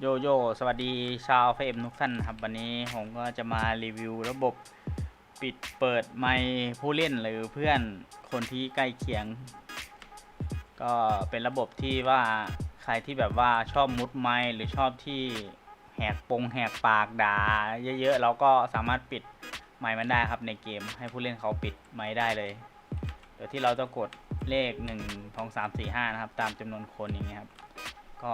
โยโย่สวัสดีชาวเฟมทุกท่านครับ วันนี้ผมก็จะมารีวิวระบบปิดเปิดไมค์ผู้เล่นหรือเพื่อนคนที่ใกล้เคียง ก็เป็นระบบที่ว่าใครที่แบบว่าชอบมุดไมค์หรือชอบที่แหกปงแหกปากด่าเยอะๆเราก็สามารถปิดไมค์มันได้ครับในเกม ให้ผู้เล่นเขาปิดไมค์ได้เลย โดยที่เราต้องกดเลข1 2 3 4 5 นะครับ ตามจำนวนคนอย่างเงี้ยครับ ก็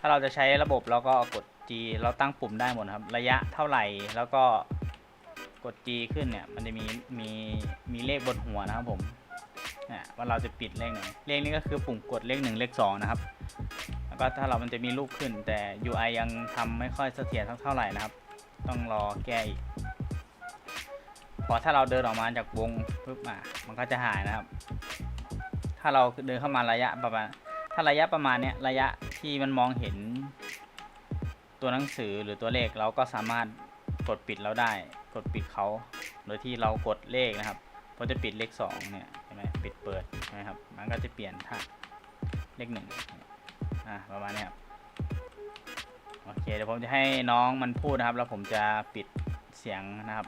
ถ้าเราจะใช้ระบบเราก็กด G เราตั้งปุ่มได้หมดครับ ระยะเท่าไหร่แล้วก็กด G ขึ้นเนี่ย มันจะมีมีมีเลขบนหัวนะครับผมนี่ว่าเราจะปิดเลขไหนเลขนี้ก็คือปุ่มกดเลขหนึ่งเลขสองนะครับ แล้วก็ถ้าเรามันจะมีรูปขึ้นแต่ UI ยังทำไม่ค่อยเสถียรเท่าไหร่นะครับ ต้องรอแก้อีก พอถ้าเราเดินออกมาจากวงปุ๊บอะมันก็จะหายนะครับ ถ้าเราเดินเข้ามาระยะประมาณ ถ้าระยะประมาณเนี้ยระยะที่มันมองเห็น ตัวหนังสือหรือตัวเลขเราก็สามารถกดปิดเราได้ กดปิดเขา โดยที่เรากดเลขนะครับพอจะปิดเลขสองเนี่ยใช่ไหมปิดเปิดใช่ไหมครับ มันก็จะเปลี่ยนท่าเลขหนึ่งอะประมาณนี้ครับโอเคเดี๋ยวผมจะให้น้องมันพูดนะครับ แล้วผมจะปิดเสียงนะครับ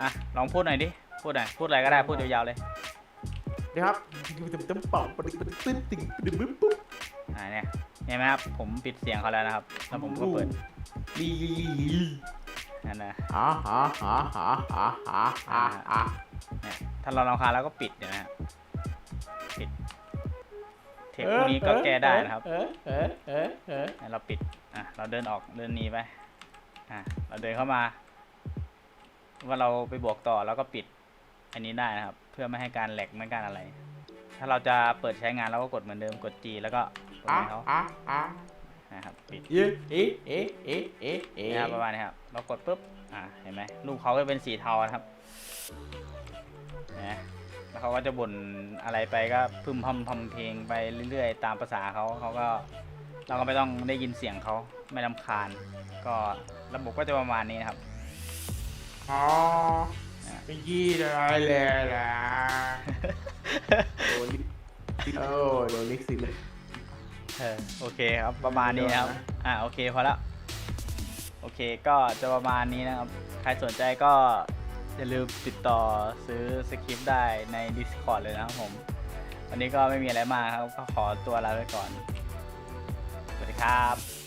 อะลองพูดหน่อยดิ พูดหน่อย พูดอะไรก็ได้ พูดยาวๆเลยนะครับตึ้มเป่าตึ้มตึ้มตึ้มปึ๊บปุ๊บอ่าเนี่ยเห็นไหมครับ ผมปิดเสียงเขาแล้วนะครับ แล้วผมก็เปิดดีนั่นนะอ๋ออ๋ออ๋ออ๋ออ๋อถ้าเราลำคาแล้วก็ปิดเนี่ยะปิด เทปพวกนี้ก็แก้ได้นะครับเราปิด อะ เราเดินออกเดินหนีไป อะ เราเดินเข้ามา ว่าเราไปบวกต่อแล้วก็ปิดอันนี้ได้นะครับ เพื่อไม่ให้การแหลกไม่ให้การอะไร ถ้าเราจะเปิดใช้งานเราก็กดเหมือนเดิมกด G แล้วก็กดอะให้เขาอะอะนะครับปิดเอ๊ะเอ๊ะเอ๊ะเอ๊ะเอ๊ะเอ๊นะครับประะมาณนี้ครับเรากดปุ๊บอ่าเห็นไหมรูปเขาก็เป็นสีเทานะครับนะแล้วเขาก็จะบ่นอะไรไปก็พึมพำทำเพลงไปเรื่อยๆ ตามภาษาเขาเขาก็เราก็ไม่ต้องได้ยินเสียงเขาไม่ลำคาญ ก็ระบบก็จะประมาณนี้นะครับ อ๋อไม่ยี่อะไรเลยล่ะโดนลิโอ้โดนลิขสิทธิ์เลย เออโอเคครับประมาณนี้นะครับ อ่าโอเคพอแล้วโอเคก็จะประมาณนี้นะครับ ใครสนใจก็อย่าลืมติดต่อซื้อสคริปต์ได้ใน Discord เลยนะครับผม วันนี้ก็ไม่มีอะไรมากครับ ก็ขอตัวลาไปก่อน สวัสดีครับ